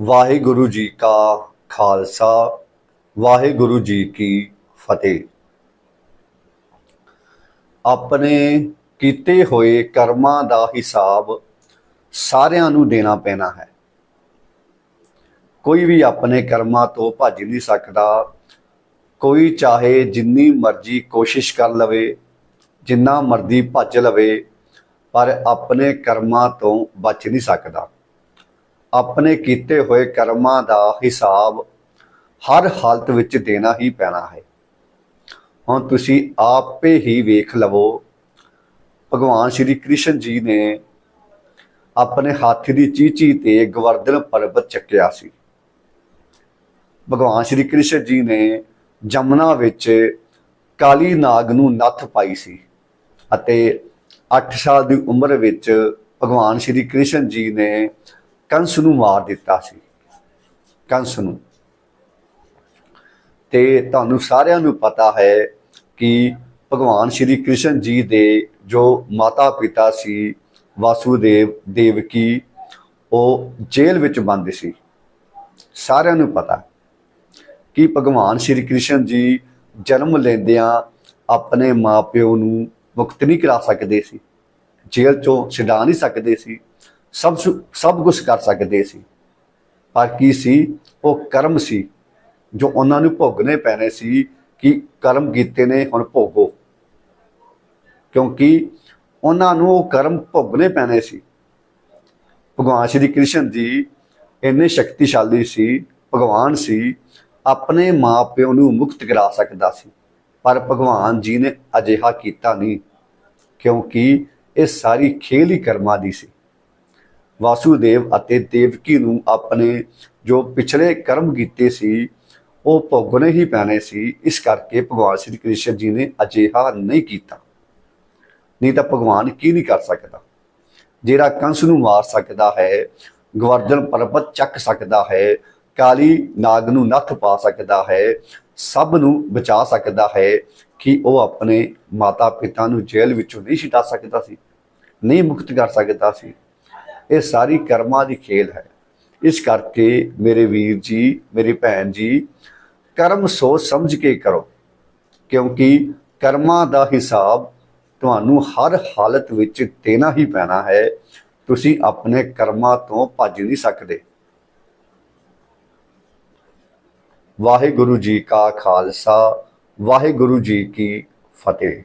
ਵਾਹਿਗੁਰੂ ਜੀ ਕਾ ਖਾਲਸਾ, ਵਾਹਿਗੁਰੂ ਜੀ ਕੀ ਫਤਿਹ। ਆਪਣੇ ਕੀਤੇ ਹੋਏ ਕਰਮਾਂ ਦਾ ਹਿਸਾਬ ਸਾਰਿਆਂ ਨੂੰ ਦੇਣਾ ਪੈਣਾ ਹੈ। ਕੋਈ ਵੀ ਆਪਣੇ ਕਰਮਾਂ ਤੋਂ ਭੱਜ ਨਹੀਂ ਸਕਦਾ। ਕੋਈ ਚਾਹੇ ਜਿੰਨੀ ਮਰਜ਼ੀ ਕੋਸ਼ਿਸ਼ ਕਰ ਲਵੇ, ਜਿੰਨਾ ਮਰਜ਼ੀ ਭੱਜ ਲਵੇ, ਪਰ ਆਪਣੇ ਕਰਮਾਂ ਤੋਂ ਬਚ ਨਹੀਂ ਸਕਦਾ। ਆਪਣੇ ਕੀਤੇ ਹੋਏ ਕਰਮਾਂ ਦਾ ਹਿਸਾਬ ਹਰ ਹਾਲਤ ਵਿੱਚ ਦੇਣਾ ਹੀ ਪੈਣਾ ਹੈ। ਹੁਣ ਤੁਸੀਂ ਆਪੇ ਹੀ ਵੇਖ ਲਵੋ, ਭਗਵਾਨ ਸ਼੍ਰੀ ਕ੍ਰਿਸ਼ਨ ਜੀ ਨੇ ਆਪਣੇ ਹੱਥ ਦੀ ਚੀਚੀ ਤੇ ਗਵਰਧਨ ਪਰਬਤ ਚੱਕਿਆ ਸੀ। ਭਗਵਾਨ ਸ਼੍ਰੀ ਕ੍ਰਿਸ਼ਨ ਜੀ ਨੇ ਜਮਨਾ ਵਿੱਚ ਕਾਲੀ ਨਾਗ ਨੂੰ ਨੱਥ ਪਾਈ ਸੀ ਅਤੇ 8 ਸਾਲ ਦੀ ਉਮਰ ਵਿੱਚ ਭਗਵਾਨ ਸ਼੍ਰੀ ਕ੍ਰਿਸ਼ਨ ਜੀ ਨੇ ਕੰਸ ਨੂੰ ਮਾਰ ਦਿੱਤਾ ਸੀ। ਕੰਸ ਨੂੰ। ਤੇ ਤੁਹਾਨੂੰ ਸਾਰਿਆਂ ਨੂੰ ਪਤਾ ਹੈ ਕਿ ਭਗਵਾਨ ਸ਼੍ਰੀ ਕ੍ਰਿਸ਼ਨ ਜੀ ਦੇ ਜੋ ਮਾਤਾ ਪਿਤਾ ਸੀ, ਵਾਸੂਦੇਵ, ਦੇਵਕੀ, ਉਹ ਜੇਲ੍ਹ ਵਿੱਚ ਬੰਦ ਸੀ। ਸਾਰਿਆਂ ਨੂੰ ਪਤਾ ਕਿ ਭਗਵਾਨ ਸ਼੍ਰੀ ਕ੍ਰਿਸ਼ਨ ਜੀ ਜਨਮ ਲੈਂਦਿਆਂ ਆਪਣੇ ਮਾਪਿਓ ਨੂੰ ਮੁਕਤ ਨਹੀਂ ਕਰਾ ਸਕਦੇ ਸੀ। ਜੇਲ੍ਹ ਚੋਂ ਛਡਾ ਨਹੀਂ ਸਕਦੇ ਸੀ। ਸਭ ਸੁ- ਸਭ ਕੁਝ ਕਰ ਸਕਦੇ ਸੀ। ਪਰ ਕੀ ਸੀ? ਉਹ ਕਰਮ ਸੀ, ਜੋ ਉਹਨਾਂ ਨੂੰ ਭੋਗਣੇ ਪੈਣੇ ਸੀ ਕਿ ਕਰਮ ਕੀਤੇ ਨੇ, ਹੁਣ ਭੋਗੋ। ਕਿਉਂਕਿ ਉਹਨਾਂ ਨੂੰ ਉਹ ਕਰਮ ਭੋਗਣੇ ਪੈਣੇ ਸੀ। ਭਗਵਾਨ ਸ਼੍ਰੀ ਕ੍ਰਿਸ਼ਨ ਜੀ ਇੰਨੇ ਸ਼ਕਤੀਸ਼ਾਲੀ ਸੀ, ਭਗਵਾਨ ਸੀ, ਆਪਣੇ ਮਾਪਿਓ ਨੂੰ ਮੁਕਤ ਕਰਾ ਸਕਦਾ ਸੀ। ਪਰ ਭਗਵਾਨ ਜੀ ਨੇ ਅਜਿਹਾ ਕੀਤਾ ਨਹੀਂ, ਕਿਉਂਕਿ ਇਹ ਸਾਰੀ ਖੇਲ ਹੀ ਕਰਮਾਂ ਦੀ ਸੀ। ਵਾਸੂਦੇਵ ਅਤੇ ਦੇਵਕੀ ਨੂੰ ਆਪਣੇ ਜੋ ਪਿਛਲੇ ਕਰਮ ਕੀਤੇ ਸੀ, ਉਹ ਭੋਗਣੇ ਹੀ ਪੈਣੇ ਸੀ। ਇਸ ਕਰਕੇ ਭਗਵਾਨ ਸ਼੍ਰੀ ਕ੍ਰਿਸ਼ਨ ਜੀ ਨੇ ਅਜਿਹਾ ਨਹੀਂ ਕੀਤਾ। ਨਹੀਂ ਤਾਂ ਭਗਵਾਨ ਕੀ ਨਹੀਂ ਕਰ ਸਕਦਾ? ਜਿਹੜਾ ਕੰਸ ਨੂੰ ਮਾਰ ਸਕਦਾ ਹੈ, ਗਵਰਧਨ ਪਰਬਤ ਚੱਕ ਸਕਦਾ ਹੈ, ਕਾਲੀ ਨਾਗ ਨੂੰ ਨੱਥ ਪਾ ਸਕਦਾ ਹੈ, ਸਭ ਨੂੰ ਬਚਾ ਸਕਦਾ ਹੈ ਕਿ ਉਹ ਆਪਣੇ ਮਾਤਾ ਪਿਤਾ ਨੂੰ ਜੇਲ੍ਹ ਵਿੱਚੋਂ ਨਹੀਂ ਛਡਾ ਸਕਦਾ ਸੀ, ਨਹੀਂ ਮੁਕਤ ਕਰ ਸਕਦਾ ਸੀ। ਇਹ ਸਾਰੀ ਕਰਮਾਂ ਦੀ ਖੇਲ ਹੈ। ਇਸ ਕਰਕੇ ਮੇਰੇ ਵੀਰ ਜੀ, ਮੇਰੀ ਭੈਣ ਜੀ, ਕਰਮ ਸੋਚ ਸਮਝ ਕੇ ਕਰੋ, ਕਿਉਂਕਿ ਕਰਮਾਂ ਦਾ ਹਿਸਾਬ ਤੁਹਾਨੂੰ ਹਰ ਹਾਲਤ ਵਿੱਚ ਦੇਣਾ ਹੀ ਪੈਣਾ ਹੈ। ਤੁਸੀਂ ਆਪਣੇ ਕਰਮਾਂ ਤੋਂ ਭੱਜ ਨਹੀਂ ਸਕਦੇ। ਵਾਹਿਗੁਰੂ ਜੀ ਕਾ ਖਾਲਸਾ, ਵਾਹਿਗੁਰੂ ਜੀ ਕੀ ਫਤਿਹ।